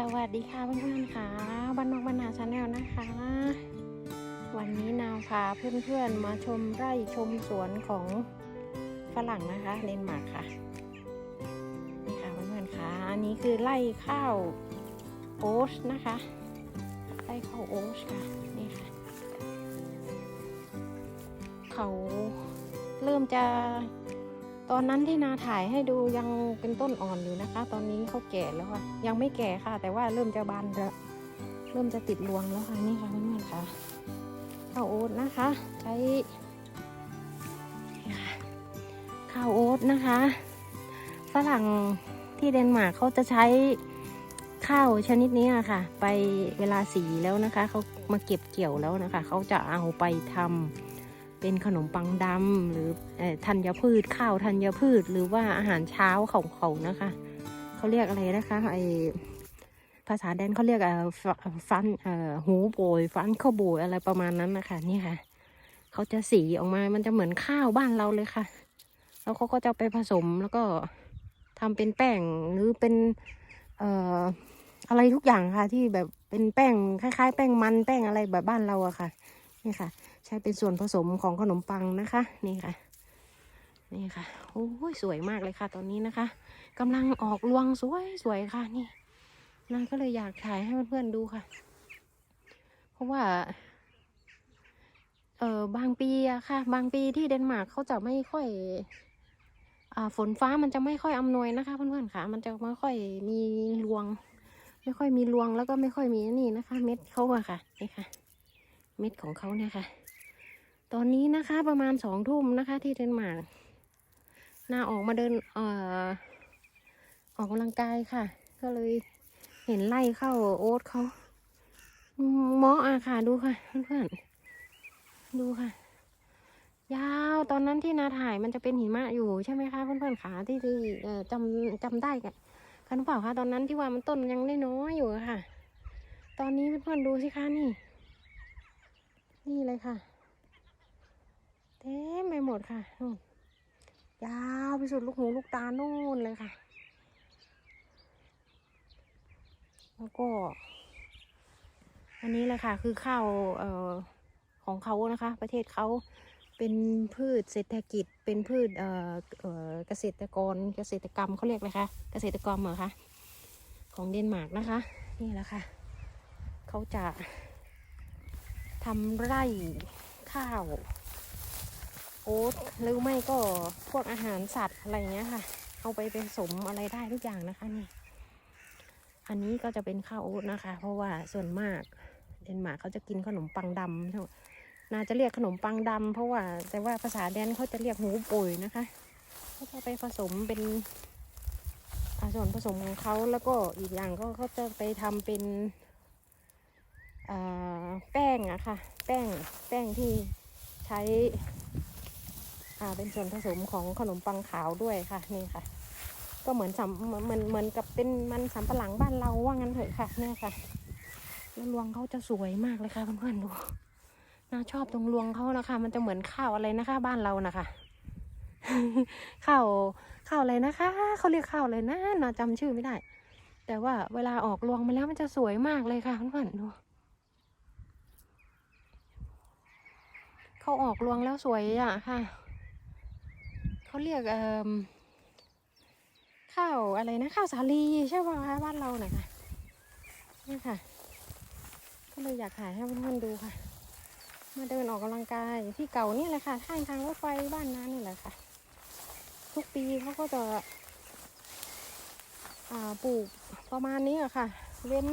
สวัสดีค่ะเพื่อนๆค่ะบ้านนอกบ้านนาชาแนลนะคะ วันนี้นาวพาเพื่อนๆมาชมไร่ชมสวนของฝรั่งนะคะเดนมาร์กค่ะนี่ค่ะเพื่อนๆค่ะอันนี้คือไร่ข้าวโอ๊ตนะคะไร่ข้าวโอ๊ตค่ะนี่ค่ะ เขาเริ่มจะ ตอนนั้นที่นาถ่ายให้ดูยังเป็นต้นอ่อนอยู่นะคะ ตอนนี้เขาแก่แล้วค่ะ ยังไม่แก่ค่ะ แต่ว่าเริ่มจะบานแล้วเริ่มจะติดรวงแล้วค่ะนี่ค่ะเพื่อนๆค่ะข้าวโอ๊ตนะคะ ใช้ข้าวโอ๊ตนะคะฝรั่งที่เดนมาร์กเขาจะใช้ข้าวชนิดนี้อะค่ะ ไปเวลาสีแล้วนะคะเขามาเก็บเกี่ยวแล้วนะคะเขาจะเอาไปทำ เป็นขนมปังดำหรือธัญพืชข้าวธัญพืช หรือว่าอาหารเช้าของเขานะคะเขาเรียกอะไรนะคะไอภาษาแดนเขาเรียกอ่อฟฟันหูโบยฟันข้าวโบยอะไรประมาณนั้นนะคะนี่ค่ะเขาจะสีออกมามันจะเหมือนข้าวบ้านเราเลยค่ะ แล้วเขาก็จะไปผสมแล้วก็ทำเป็นแป้งหรือเป็นเอ่ออะไรทุกอย่างค่ะ ที่แบบเป็นแป้งคล้าย ๆ แป้งมันแป้งอะไรแบบบ้านเราอะค่ะ นี่ค่ะ ใช้เป็นส่วนผสมของขนมปังนะคะ นี่ค่ะ นี่ค่ะ โอ้ยสวยมากเลยค่ะ ตอนนี้นะคะกำลังออกรวงสวยสวยค่ะนี่นายก็เลยอยากถ่ายให้เพื่อนๆดูค่ะ เพราะว่า เออบางปีอะค่ะ บางปีที่เดนมาร์กเขาจะไม่ค่อยอ่าฝนฟ้ามันจะไม่ค่อยอำนวยนะคะเพื่อนๆค่ะ มันจะไม่ค่อยมีรวง ไม่ค่อยมีรวงแล้วก็ไม่ค่อยมีนี่นะคะ เม็ดเขาอะค่ะนี่ค่ะ เม็ดของเขาเนี่ยค่ะ ตอนนี้นะคะประมาณสองทุ่มนะคะ ที่เดนมาร์กนาออกมาเดินเอ่อออกกำลังกายค่ะ ก็เลยเห็นไล่เข้าโอ๊ตเขามเหมาะอะค่ะดูค่ะเพื่อนๆดูค่ะ ยาวตอนนั้นที่นาถ่ายมันจะเป็นหิมะอยู่ใช่ไหมคะเพื่อนๆขาที่ที่จำจำได้กันกันหรือเปล่าคะตอนนั้นที่ว่ามันต้นยังได้น้อยอยู่ค่ะ ตอนนี้เพื่อนๆดูสิคะนี่ นี่เลยค่ะเต็มไปหมดค่ะนู่นยาวไปสุดลูกหูลูกตาโน่นเลยค่ะ แล้วก็ อันนี้เลยค่ะ คือข้าวเอ่อของเขานะคะ ประเทศเขาเป็นพืชเศรษฐกิจเป็นพืชเอ่อเอ่อเกษตรกรเกษตรกรรมเขาเรียกอะไรคะเกษตรกรเหรอคะของเดนมาร์กนะคะ นี่แหละค่ะ เขาจะ ทำไร่ข้าวโอ๊ตหรือไม่ก็พวกอาหารสัตว์อะไรเงี้ยค่ะ เอาไปผสมอะไรได้ทุกอย่างนะคะนี่ อันนี้ก็จะเป็นข้าวโอ๊ตนะคะ เพราะว่าส่วนมากเดนมาร์กเขาจะกินขนมปังดำเท่าน่าจะเรียกขนมปังดำเพราะว่าแต่ว่าภาษาแดนเขาจะเรียกหูโป่ยนะคะเขาจะไปผสมเป็นอส่วนผสมของเขาแล้วก็อีกอย่างก็เขาจะไปทำเป็น แป้งอะค่ะ แป้งแป้งที่ใช้อ่าเป็นส่วนผสมของขนมปังขาวด้วยค่ะนี่ค่ะ ก็เหมือนสำเหมือนเหมือนเหมือนกับเป็นมันสำปะหลังบ้านเราว่างั้นเถอะค่ะนี่ค่ะแล้วรวงเขาจะสวยมากเลยค่ะเพื่อนๆดูน่าชอบตรงรวงเขานะคะ มันจะเหมือนข้าวอะไรนะคะ บ้านเรานะคะข้าวข้าวอะไรนะคะเขาเรียกข้าวอะไรนะนาจำชื่อไม่ได้ แต่ว่าเวลาออกรวงมาแล้วมันจะสวยมากเลยค่ะเพื่อนๆดู เขาออกรวงแล้วสวยอะค่ะ เขาเรียกเอ่อข้าวอะไรนะข้าวสาลีใช่ป่ะคะบ้านเราหน่ะค่ะนี่ค่ะ ก็เลยอยากถ่ายให้เพื่อนๆดูค่ะ มาเดินออกกำลังกายที่เก่านี่แหละค่ะทางทางรถไฟบ้านนั้นนี่แหละค่ะ ทุกปีเขาก็จะปลูกประมาณนี้อะค่ะ เว้น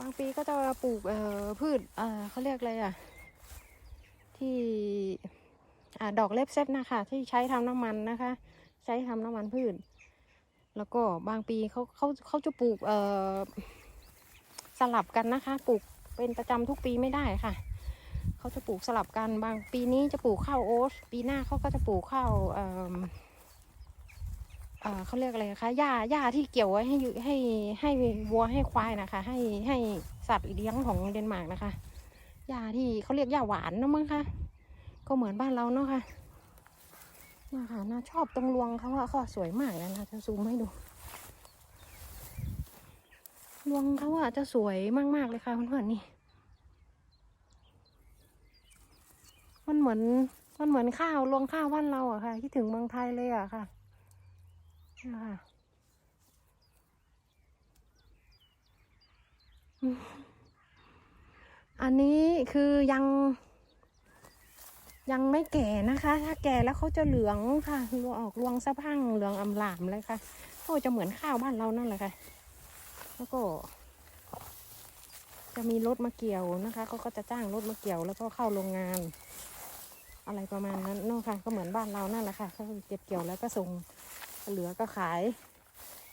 บางปีก็จะปลูกเอ่อพืชเอ่อเขาเรียกอะไรอะ ที่อดอกเล็บเซฟนะคะ ที่ใช้ทำน้ำมันนะคะ ใช้ทำน้ำมันพืช แล้วก็บางปีเขาเขาเขาจะปลูกเอ่อสลับกันนะคะ ปลูกเป็นประจำทุกปีไม่ได้ค่ะ เขาจะปลูกสลับกันบางปีนี้จะปลูกข้าวโอ๊ตปีหน้าเขาก็จะปลูกข้าวเอ่อเขาเรียกอะไรคะหญ้าหญ้าที่เกี่ยวไว้ให้ให้ให้วัวให้ควายนะคะ ให้ให้สัตว์เลี้ยงของเดนมาร์กนะคะ หญ้าที่เขาเรียกหญ้าหวานนะมั้งคะก็เหมือนบ้านเราเนาะค่ะนะคะน่าชอบตรงรวงเขาอะเขาสวยมากเลยนะจะซูมให้ดูรวงเขาอะจะสวยมากๆเลยค่ะเพื่อนๆนี่ มันเหมือนมันเหมือนข้าวรวงข้าวบ้านเราอะค่ะคิดถึงเมืองไทยเลยอะค่ะนี่ค่ะ อันนี้คือยังยังไม่แก่นะคะ ถ้าแก่แล้วเขาจะเหลืองค่ะรวงออกรวงสะพังเหลืองอำลามเลยค่ะก็จะเหมือนข้าวบ้านเรานั่นแหละค่ะ แล้วก็ จะมีรถมาเกี่ยวนะคะเขาก็จะจ้างรถมาเกี่ยวแล้วก็เข้าโรงงาน อะไรประมาณนั้นเนาะค่ะ ก็เหมือนบ้านเรานั่นแหละค่ะเขาเก็บเกี่ยวแล้วก็ส่งเหลือก็ขาย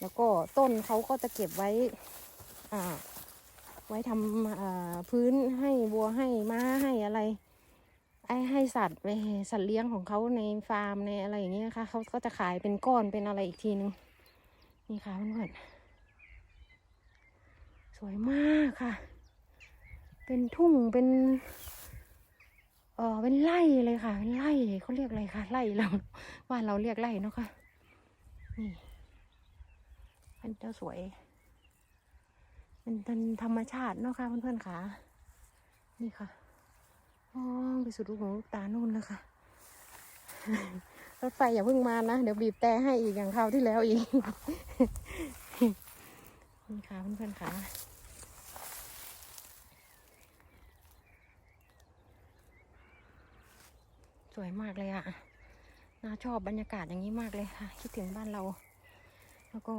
แล้วก็ต้นเขาก็จะเก็บไว้ อ่า ไว้ทำพื้นให้วัวให้ม้าให้อะไรไอ้ให้สัตว์ไปสัตว์เลี้ยงของเขาในฟาร์มในอะไรอย่างเงี้ยค่ะเขาก็จะขายเป็นก้อนเป็นอะไรอีกทีนึงนี่ค่ะเพื่อนๆสวยมากค่ะ เป็นทุ่งเป็นเออเป็นไร่เลยค่ะเป็นไร่เขาเรียกอะไรคะไร่เราว่านเราเรียกไร่เนาะค่ะนี่มันจะสวย เป็นธรรมชาติเนาะค่ะเพื่อนๆค่ะ นี่ค่ะมองไปสุดลูกหูลูกตานู่นเลยค่ะ รถไฟอย่าเพิ่งมานะ เดี๋ยวบีบแต่ให้อีกอย่างคราวที่แล้วอีก นี่ค่ะเพื่อนๆค่ะสวยมากเลยอะน่าชอบบรรยากาศอย่างนี้มากเลยค่ะ คิดถึงบ้านเรา แล้วก็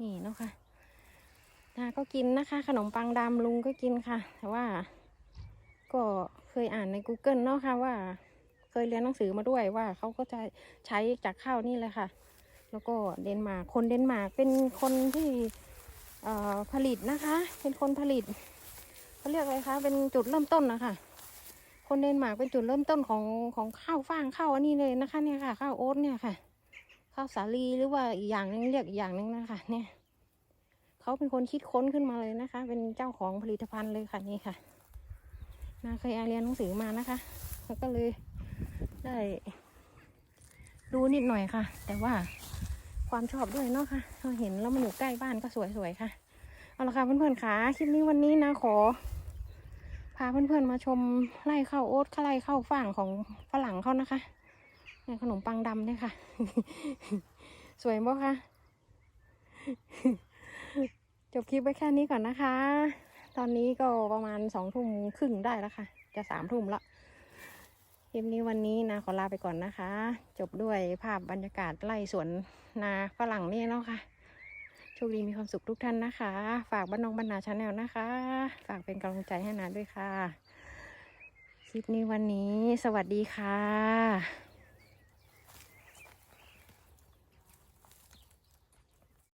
นี่เนาะค่ะ นาก็กินนะคะ ขนมปังดำลุงก็กินค่ะ แต่ว่า ก็เคยอ่านใน Google เนาะค่ะว่า เคยเรียนหนังสือมาด้วยว่าเขาก็จะใช้จากข้าวนี่เลยค่ะ แล้วก็เดนมาร์กคนเดนมาร์กเป็นคนที่ผลิตนะคะ เป็นคนผลิตเขาเรียกอะไรคะเป็นจุดเริ่มต้นนะคะคนเดนมาร์กเป็นจุดเริ่มต้นของของข้าวฟ่างข้าวอันนี้เลยนะคะเนี่ยค่ะ ข้าวโอ๊ตเนี่ยค่ะ ข้าวสาลีหรือว่าอีกอย่างหนึงเรียกอีกอย่างหนึงนะคะเนี่ย เขาเป็นคนคิดค้นขึ้นมาเลยนะคะ เป็นเจ้าของผลิตภัณฑ์เลยค่ะนี่ค่ะนาเคยเรียนหนังสือมานะคะ แล้วก็เลยได้ดูนิดหน่อยค่ะ แต่ว่าความชอบด้วยเนาะค่ะเราเห็นแล้วมันอยู่ใกล้บ้านก็สวยๆค่ะ เอาละค่ะเพื่อนๆค่ะคลิปนี้วันนี้นะขอ พาเพื่อนๆมาชมไล่ข้าวโอ๊ตไล่ข้าวฟ่างของฝรั่งเขานะคะนี่ขนมปังดำเนี่ยค่ะ สวยบ่คะ จบคลิปไว้แค่นี้ก่อนนะคะ ตอนนี้ก็ประมาณสองทุ่มครึ่งได้แล้วค่ะ จะสามทุ่มละคลิปนี้วันนี้นะขอลาไปก่อนนะคะ จบด้วยภาพบรรยากาศไล่สวนนาฝรั่งนี่เนาะค่ะโชคดีมีความสุขทุกท่านนะคะ ฝากบ้านน้องบรรณาชาแนลนะคะ ฝากเป็นกำลังใจให้นาด้วยค่ะ คลิปนี้วันนี้สวัสดีค่ะ